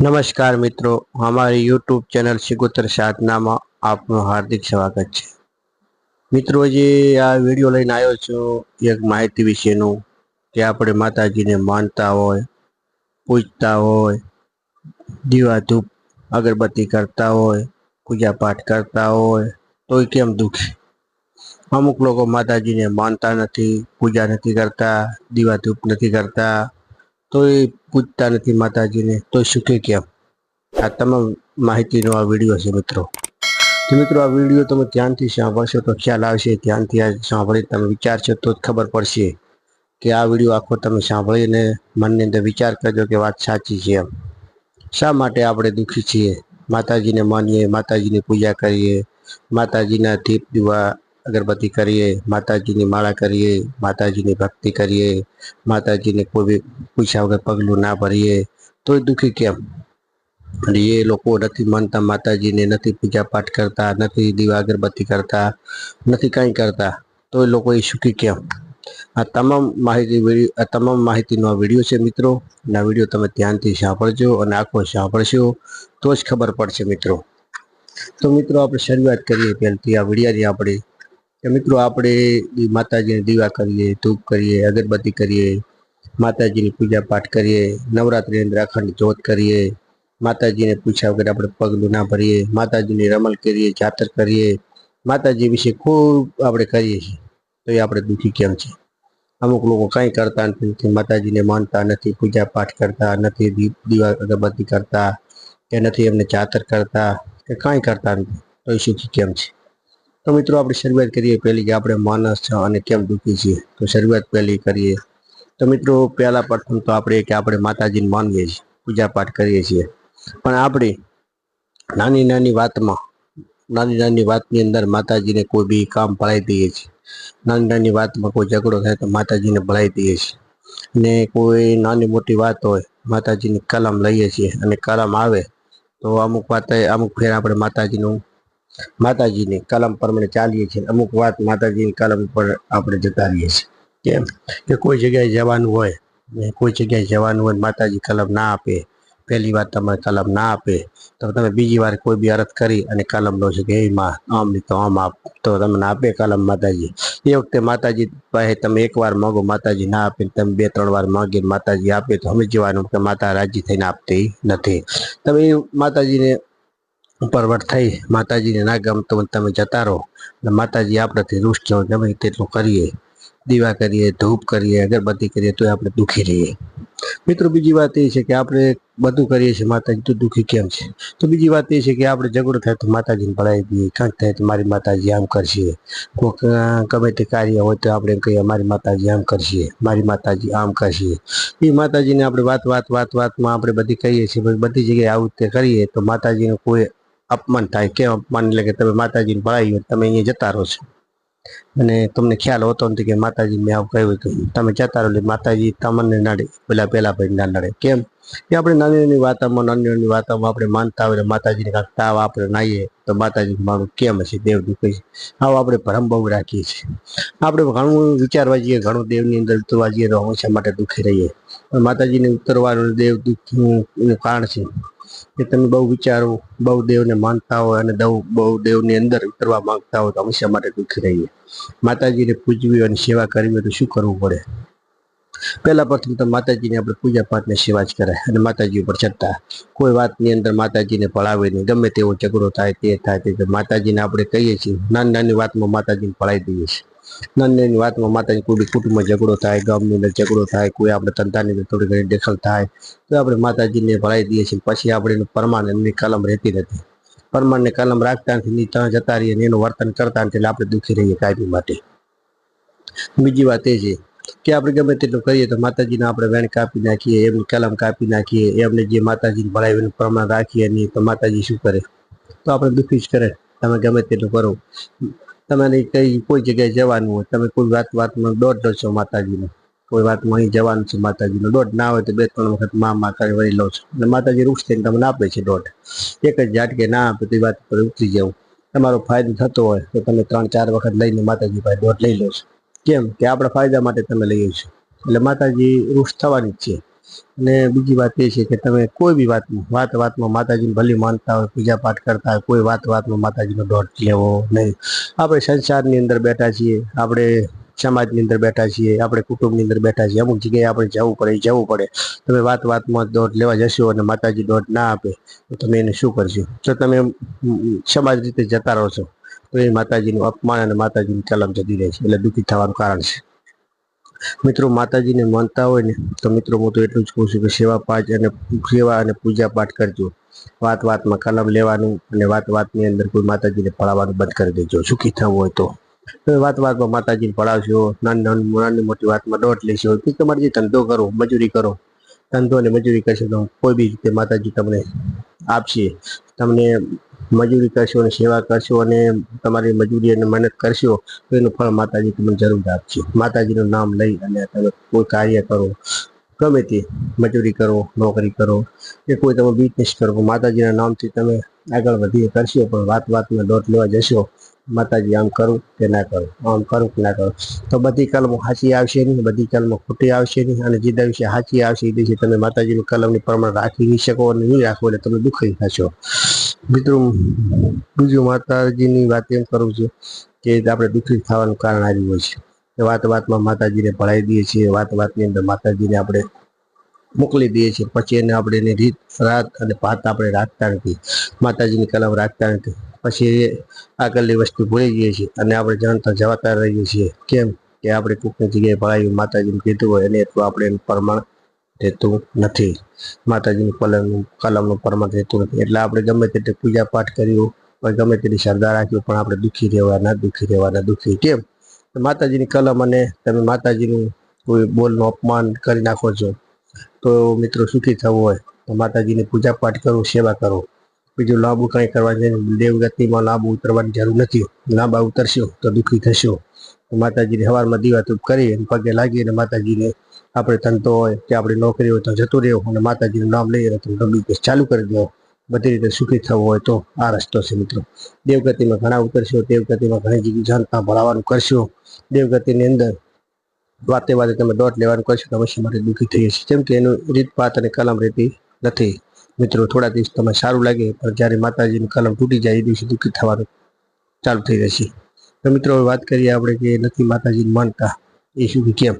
નમસ્કાર મિત્રો, અમારી યુટ્યુબ ચેનલ સિગોતર સાધનામાં આપનું હાર્દિક સ્વાગત છે. મિત્રો, જે આ વીડિયો લઈને આવ્યો છું, એક માહિતી વિશેનું, કે આપણે માતાજીને માનતા હોય, પૂજતા હોય દીવા ધૂપ અગરબત્તી કરતા હોય પૂજા પાઠ કરતા હોય તો એ કેમ દુઃખ? અમુક લોકો માતાજીને માનતા નથી, પૂજા નથી કરતા દીવા ધૂપ નથી કરતા, તોય પૂજતા નથી માતાજીને, તો શીખે કેમ? આ તમામ માહિતીનો આ વીડિયો છે મિત્રો. તો મિત્રો, આ વીડિયો તમે ધ્યાનથી સાંભળશો તો ખ્યાલ આવશે. ધ્યાનથી આ સાંભળી તમે વિચારશો તો જ ખબર પડશે કે આ વીડિયો આખો તમે સાંભળીને મનની અંદર વિચાર કરજો કે વાત સાચી છે એમ. શા માટે આપણે દુઃખી છીએ? માતાજીને માનીએ, માતાજીની પૂજા કરીએ, માતાજીના દીપ દીવા અગરબત્તી કરીએ, માતાજીની માળા કરીએ, માતાજીની ભક્તિ કરીએ, માતાજીને કોઈ પૂછ્યા વગર પગલું ના ભરીએ તોય દુઃખી કેમ? અને એ લોકો નથી માનતા, માતાજીને નથી પૂજા પાઠ કરતા, નથી દીવા અગરબત્તી કરતા, નથી કંઈ કરતા, તો એ લોકો એ સુખી કેમ? આ તમામ માહિતી આ તમામ માહિતીનો આ વીડિયો છે મિત્રો આ વીડિયો તમે ધ્યાનથી સાંભળજો અને આખો સાંભળશો, તો જ ખબર પડશે મિત્રો. તો મિત્રો, આપણે શરૂઆત કરીએ પહેલથી. આ વિડીયાની આપણે મિત્રો આપણે માતાજીને દીવા કરીએ, ધૂપ કરીએ, અગરબત્તી કરીએ, માતાજીની પૂજા પાઠ કરીએ, નવરાત્રિની અંદર અખંડ જોત કરીએ, માતાજીને પૂછ્યા વગર આપણે પગલું ના ભરીએ, માતાજીની રમલ કરીએ, જાતર કરીએ, માતાજી વિશે ખૂબ આપણે કરીએ છીએ. તો એ આપણે દુઃખી કેમ છે? અમુક લોકો કાંઈ કરતા નથી માતાજીને માનતા નથી, પૂજા પાઠ કરતા નથી, દીપ, દીવા, અગરબત્તી કરતા, કે નથી એમને જાતર કરતા, કે કાંઈ કરતા નથી. તો એ સુખી કેમ છે? તો મિત્રો આપણે શરૂઆત કરીએ પહેલી કે આપણે માનસ છે અને કેમ દુઃખી છીએ. તો શરૂઆત પહેલી કરીએ. તો મિત્રો પહેલાં પ્રથમ તો આપણે કે આપણે માતાજીને માનીએ છીએ પૂજા પાઠ કરીએ છીએ. પણ આપણે નાની નાની વાતમાં, નાની નાની વાતની અંદર માતાજીને કોઈ બી કામ ભળાઈ દઈએ છીએ. નાની નાની વાતમાં કોઈ ઝઘડો થાય તો માતાજીને ભળાઈ દઈએ છીએ. ને કોઈ નાની મોટી વાત હોય, માતાજીની કલમ લઈએ છીએ અને કલમ આવે તો અમુક વાત અમુક ફેર આપણે માતાજીનું માતાજીની કલમ પ્રમાણે ચાલીએ છીએ. અમુક વાત માતાજીની કલમ પર આપણે જતા રહીએ છીએ. કેમ કે કોઈ જગ્યાએ જવાનું હોય કોઈ જગ્યાએ જવાનું હોય માતાજી કલમ ના આપે, પહેલી વાર તમારે કલમ ના આપે, તો તમે બીજી વાર કોઈ બી અરજ કરી અને કલમ લો છો કે એ માં, આમ તો આમ આપ. તો તમને આપે કલમ માતાજી. એ વખતે માતાજી પાસે તમે એકવાર માગો, માતાજી ના આપે તમે બે, ત્રણ વાર માગીને માતાજી આપે તો સમજવાનું કે માતા રાજી થઈને આપતી નથી. તમે માતાજીને ઉપરવટ થઈ માતાજીને ના ગમતો તમે જતા રહો. અને માતાજી આપણાથી રૂષ હોય ગમે તેટલું કરીએ. દીવા કરીએ, ધૂપ કરીએ, અગરબત્તી કરીએ તો આપણે દુઃખી રહીએ. મિત્રો, બીજી વાત એ છે કે આપણે બધું કરીએ છીએ, માતાજી તો દુઃખી કેમ છે? તો બીજી વાત એ છે કે આપણે ઝઘડો થાય તો માતાજીને ભળાવી દઈએ. કંઈક થાય તો મારી માતાજી આમ કરશે. કોઈક ગમે તે કાર્ય હોય તો આપણે એમ કહીએ, મારી માતાજી આમ કરશે. મારી માતાજી આમ કરશે. એ માતાજીને આપણે વાત વાત વાત, વાતમાં આપણે બધી કહીએ છીએ બધી જગ્યાએ આવું તે કરીએ તો માતાજીનું કોઈ અપમાન થાય કેમ અપમાન એટલે કે તમે માતાજીને ભળાવી તમે અહીંયા જતા રહો છો. અને તમને ખ્યાલ હોતો નથી કે માતાજી મેં આવું કહ્યું હતું તમે જતા રહો એટલે માતાજી તમને નડે, પેલા પેલા ભાઈ ના નડે. કેમ? એ આપણે નાની નાની વાતોમાં, નાની નાની વાતોમાં આપણે માનતા ને માતાજીને કાંઈક તાવ આપણે નાહીએ તો માતાજી મારું કેમ હશે? દેવ દુઃખે છે આવો આપણે ભરમ બહુ રાખીએ છીએ. આપણે ઘણું વિચારવા જઈએ, ઘણું દેવની અંદર ઉતરવા જઈએ તો હંમેશા માટે દુઃખી રહીએ. માતાજીને ઉતરવાનું દેવ દુઃખનું કારણ છે. કે તમે બહુ વિચારો, બહુ દેવને માનતા હોય અને દવ, બહુ દેવની અંદર ઉતરવા માંગતા હોય તો હંમેશા માટે દુઃખી રહીએ? માતાજીને પૂજવી અને સેવા કરવી હોય તો શું કરવું પડે? પહેલા પ્રથમ તો માતાજીની આપણે પૂજા પાઠને સેવા જ કરાય અને માતાજી ઉપર ચડતા. કોઈ વાતની અંદર માતાજીને પળાવે નહીં. ગમે તેવો ઝઘડો થાય, તે થાય, તે માતાજીને આપણે કહીએ છીએ નાની નાની વાતમાં માતાજીને પળાવી દઈએ છીએ. નાની વાતમાં માતાજી કોઈ કુટુંબમાં ઝઘડો થાય, ગામની અંદર ઝઘડો થાય, કોઈ આપણે ધંધાની અંદર થોડી ઘણી દખલ થાય, તો આપણે માતાજીને ભરાઈ દઈએ છીએ. પછી આપણે એનું પરમાન કલમ રહેતી નથી. પરમાનની કલમ રાખતા નથી ત્યાં જતા રહીએ એનું વર્તન કરતા નથી, એટલે આપણે દુઃખી રહીએ કાયમી માટે. બીજી વાત એ છે કે આપણે ગમે તેટલું કરીએ તો માતાજીને આપણે વેણ કાપી નાખીએ, એમની કલમ કાપી નાખીએ, એમને જે માતાજીને ભરાય એનું પ્રમાણ રાખીએ નહીં તો માતાજી શું કરે? તો આપણે દુઃખી જ કરે. તમે ગમે તેટલું કરો. તમારે કઈ, કોઈ જગ્યાએ જવાનું હોય? તમે કોઈ વાત, વાતમાં દોઢ લો માતાજીનો. કોઈ વાતમાં અહીં જવાનું છે માતાજીનો. દોઢ ના હોય તો બે ત્રણ વખત મા માતા વળી લો છો. અને માતાજી રૂક્ષ થઈને તમને આપે છે દોઢ. એક જ ઝાટકે ના આપે તો એ વાત પર ઉતરી જવું તમારો ફાયદો થતો હોય તો તમે ત્રણ, ચાર વખત લઈને માતાજી પાસે દોઢ લઈ લો છો. કેમ? કે આપણા ફાયદા માટે તમે લઈએ છો. એટલે માતાજી રૂક્ષ થવાની જ છે. અને બીજી વાત એ છે કે તમે કોઈ બી વાતમાં વાત વાતમાં માતાજીને ભલી માનતા હોય, પૂજા પાઠ કરતા હોય, કોઈ વાત વાતમાં માતાજીનો દોટ લેવો નહીં. આપણે સંસારની અંદર બેઠા છીએ, આપણે સમાજની અંદર બેઠા છીએ, આપણે કુટુંબની અંદર બેઠા છીએ, અમુક જગ્યાએ આપણે જવું પડે જવું પડે. તમે વાત વાતમાં દોટ લેવા જશો અને માતાજી દોટ ના આપે, તો તમે એને શું કરશો? જો તમે સમાજ રીતે જતા રહો છો, તો એ માતાજીનું અપમાન અને માતાજીની કલમ જતી રહે છે, એટલે દુઃખી થવાનું કારણ છે. મિત્રો માતાજીને માનતા હોય ને, તો મિત્રો હું તો એટલું જ કહું છું કે સેવા પાઠ અને સેવા અને પૂજા પાઠ કરજો. વાત વાતમાં કલમ લેવાનું અને વાત વાતની અંદર કોઈ માતાજીને પડાવવાનું બંધ કરી દેજો. સુખી થવું હોય તો. વાત વાતમાં માતાજીને પડાવશો, નાની નાની નાની મોટી વાતમાં દોટ લેશો કે તમારે જે ધંધો કરો, મજૂરી કરો. ધંધો અને મજૂરી કરશો તો કોઈ બી રીતે માતાજી તમને આપશે. તમને મજૂરી કરશો અને સેવા કરશો અને તમારી મજૂરી અને મહેનત કરશો, તો એનું ફળ માતાજી તમને જરૂર આપશે. માતાજીનું નામ લઈ અને તમે કોઈ કાર્ય કરો, ગમે તે મજૂરી કરો, નોકરી કરો, કે કોઈ તમે બિઝનેસ કરો માતાજીના નામથી તમે આગળ વધી કરશો, પણ વાત વાતમાં દોટ લેવા જશો, માતાજી આમ કરું કે ના કરું? આમ કરું કે ના કરું? તો બધી કલમો સાચી આવશે નહીં, બધી કલમો ખોટી આવશે નહીં, અને જે દિવસે સાચી આવશે એ દિવસે તમે માતાજીની કલમની પ્રમાણ રાખી નહીં શકો અને નહીં રાખો એટલે તમે દુઃખી થશો. મિત્રો બીજું માતાજીની વાત એમ કરું છું કે આપણે દુઃખી થવાનું કારણ આવ્યું હોય છે. કે વાત વાતમાં માતાજીને ભળાઈ દઈએ છીએ, વાત વાતની અંદર માતાજીને આપણે મોકલી દઈએ છીએ. પછી એને આપણે એની રીત, રાત અને પાત આપણે રાખતા નથી. માતાજીની કલમ રાખતા નથી. પછી આગળની વસ્તુ ભૂલી જઈએ છીએ અને આપણે જાણતા જવાતા રહીએ છીએ. કેમ? કે આપણે કોઈકની જગ્યાએ ભળાયું, માતાજીને કીધું હોય, એને એટલું આપણે એનું પ્રમાણ રહેતું નથી. માતાજીની કલમનું કલમનું પરમાર્થ રહેતું નથી. એટલે આપણે ગમે તેટલી પૂજા પાઠ કર્યું પણ ગમે તેટલી શ્રદ્ધા રાખ્યું પણ આપણે દુઃખી રહેવાના દુઃખી રહેવાના, દુઃખી. કેમ? માતાજીની કલમ અને તમે માતાજીનું કોઈ બોલનું અપમાન કરી નાખો છો, તો મિત્રો સુખી થવું હોય. તો માતાજીની પૂજા પાઠ કરો, સેવા કરો. બીજું લાંબુ કંઈ કરવાની દેવગતિમાં લાંબુ ઉતરવાની જરૂર નથી. લાંબા ઉતરશો તો દુઃખી થશો. માતાજીને સવારમાં દીવાધૂપ કરી પગે લાગી અને માતાજીને આપણે ધંધો હોય કે આપણી નોકરી હોય તો જતું રહેવું અને માતાજીનું નામ લઈએ તો બિઝનેસ ચાલુ કરી દો. બધી રીતે સુખી થવું હોય તો આ રસ્તો છે મિત્રો. દેવગતિમાં ઘણા ઉતરશો, દેવગતિમાં ઘણી જગ્યાએ જાણતા ભળાવાનું કરશો. દેવગતિની અંદર વાતે વાતે તમે દોટ લેવાનું કરશો તો અવશ્ય માટે દુઃખી થઈ જશે. કેમ કે એનું રીતપાત અને કલમ રહેતી નથી. મિત્રો, થોડા દિવસ તમે સારું લાગે, પણ જ્યારે માતાજીની કલમ તૂટી જાય એ દિવસે દુઃખી થવાનું ચાલુ થઈ જશે. તો મિત્રો વાત કરીએ આપણે કે નથી માતાજીને માનતા. એ શું કેમ?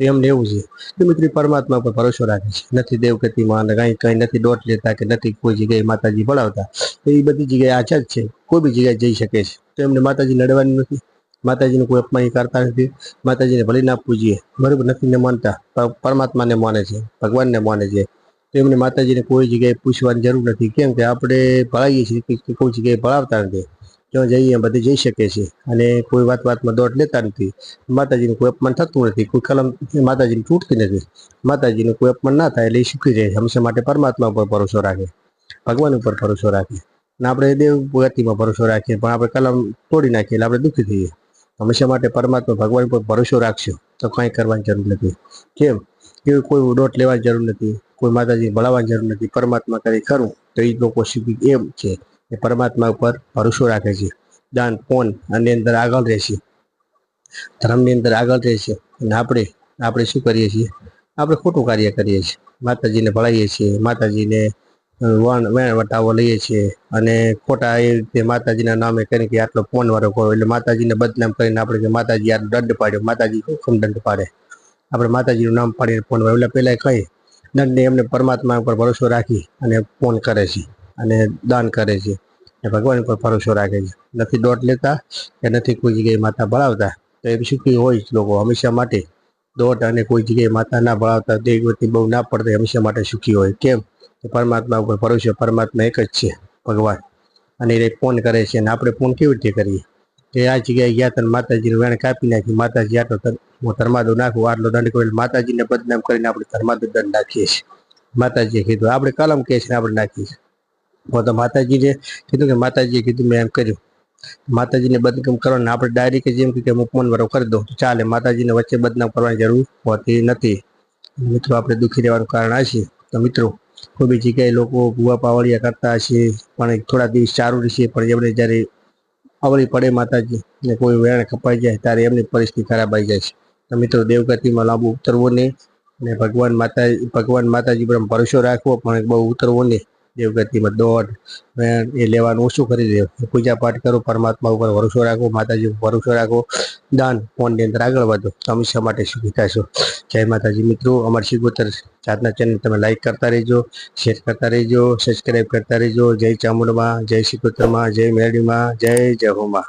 તો એમને એવું છે. તો મિત્રો પરમાત્મા પર ભરોસો રાખે છે. નથી દેવગતિમાં અને કાંઈ કંઈ નથી દોટ લેતા કે નથી કોઈ જગ્યાએ માતાજી ભણાવતા તો એ બધી જગ્યાએ આઝાદ છે. કોઈ બી જગ્યાએ જઈ શકે છે. તો એમને માતાજી લડવાની નથી. માતાજીને કોઈ અપમાન કરતા નથી. માતાજીને ભલે ના પૂજીએ બરાબર નથી ને માનતા. પરમાત્માને માને છે. ભગવાનને માને છે. તો એમને માતાજીને કોઈ જગ્યાએ પૂછવાની જરૂર નથી. કેમ કે આપણે ભળાવીએ છીએ કે કોઈ જગ્યાએ ભળાવતા નથી. જ્યાં જઈએ બધે જઈ શકે છે અને કોઈ વાત વાતમાં દોટ લેતા નથી. માતાજીનું કોઈ અપમાન થતું નથી. કોઈ કલમ માતાજીની તૂટતી નથી. માતાજીનું કોઈ અપમાન ના થાય એટલે એ સુખી રહે હંમેશા માટે પરમાત્મા ઉપર ભરોસો રાખે. ભગવાન ઉપર ભરોસો રાખે. અને આપણે દેવ ગતિમાં ભરોસો રાખીએ. પણ આપણે કલમ તોડી નાખીએ એટલે આપણે દુઃખી થઈએ. હંમેશા માટે પરમાત્મા ભગવાન પર ભરોસો રાખશો તો કાંઈ કરવાની જરૂર નથી. કેમ? કે કોઈ દોટ લેવાની જરૂર નથી. કોઈ માતાજીને ભળાવવાની જરૂર નથી. પરમાત્મા કરે ખરું. તો એ લોકો શીખી એમ છે. કે પરમાત્મા ઉપર ભરોસો રાખે છે. દાન, પોન આની અંદર આગળ રહેશે. ધર્મની અંદર આગળ રહેશે. અને આપણે આપણે શું કરીએ છીએ? આપણે ખોટું કાર્ય કરીએ છીએ. માતાજીને ભળાવીએ છીએ. માતાજીને વણ, વેણ વટાવો લઈએ છીએ. અને ખોટા એ રીતે માતાજીના નામે કરીને કે આટલો ફોન વાળો કરો. એટલે માતાજીને બદનામ કરીને આપણે કે માતાજી આ દંડ પાડ્યો. માતાજી હુકમ દંડ પાડે? આપણે માતાજીનું નામ પાડીને ફોન એટલે પહેલાં કહી દંડને એમને પરમાત્મા ઉપર ભરોસો રાખી અને ફોન કરે છે. અને દાન કરે છે. અને ભગવાન ઉપર ભરોસો રાખે છે. નથી દોટ લેતા કે નથી કોઈ જગ્યાએ માતા ભળાવતા. તો એ સુખી હોય જ લોકો હંમેશા માટે? દોટ અને કોઈ જગ્યાએ માતા ના ભણાવતા દેવગતિ બહુ ના પડતા હંમેશા માટે સુખી હોય. કેમ? કે પરમાત્મા ઉપર ભરોસો, પરમાત્મા એક જ છે, ભગવાન. અને એ ફોન કરે છે અને આપણે ફોન કેવી રીતે કરીએ? કે આ જગ્યાએ ગયા તને માતાજીનું વેણ કાપી નાખી, માતાજી આટલો હું ધર્માદો નાખું, આટલો દંડ એટલે માતાજીને બદનામ કરીને આપણે ધર્માદો દંડ નાખીએ છીએ. માતાજીએ કીધું, આપણે કલમ કહે છે આપણે નાખીએ છીએ. તો માતાજીને કીધું કે માતાજીએ કીધું મેં એમ કર્યું. માતાજીને બદનામ કરવાનું આપણે ડાયરેક્ટ જેમ કે હું ફોન કરી દઉં તો ચાલે, માતાજીને વચ્ચે બદનામ કરવાની જરૂર હોતી નથી. મિત્રો, આપણે દુઃખી રહેવાનું કારણ છે. તો મિત્રો, કોઈ બી જગ્યાએ લોકો ભૂવા પાવડિયા કરતા હશે, પણ થોડા દિવસ સારું રહેશે, પણ એમને જ્યારે અવળી પડે માતાજી ને કોઈ વેણ કપાઈ જાય, ત્યારે એમની પરિસ્થિતિ ખરાબ આવી જાય છે. તો મિત્રો, દેવગતિમાં લાંબુ ઉતરવું નહીં ને ભગવાન માતા, ભગવાન માતાજી પર ભરોસો રાખવો પણ બહુ ઉતરવો નહીં. દેવગતિમાં દોઢ. એ લેવાનું ઓછું કરી દેવું પૂજા પાઠ કરો, પરમાત્મા ઉપર ભરોસો રાખો, માતાજી ઉપર ભરોસો રાખો. દાન ફોનની અંદર આગળ વધો. સમસ્યા માટે સુખી થશો જય માતાજી મિત્રો, અમારી શિગોતર જાતના ચેનલ તમે લાઈક કરતા રહેજો શેર કરતા રહેજો સબસ્ક્રાઈબ કરતા રહેજો. જય ચામુંડમાં, જય શિકોતરમાં જય મેરડીમાં, જય જહોમાં.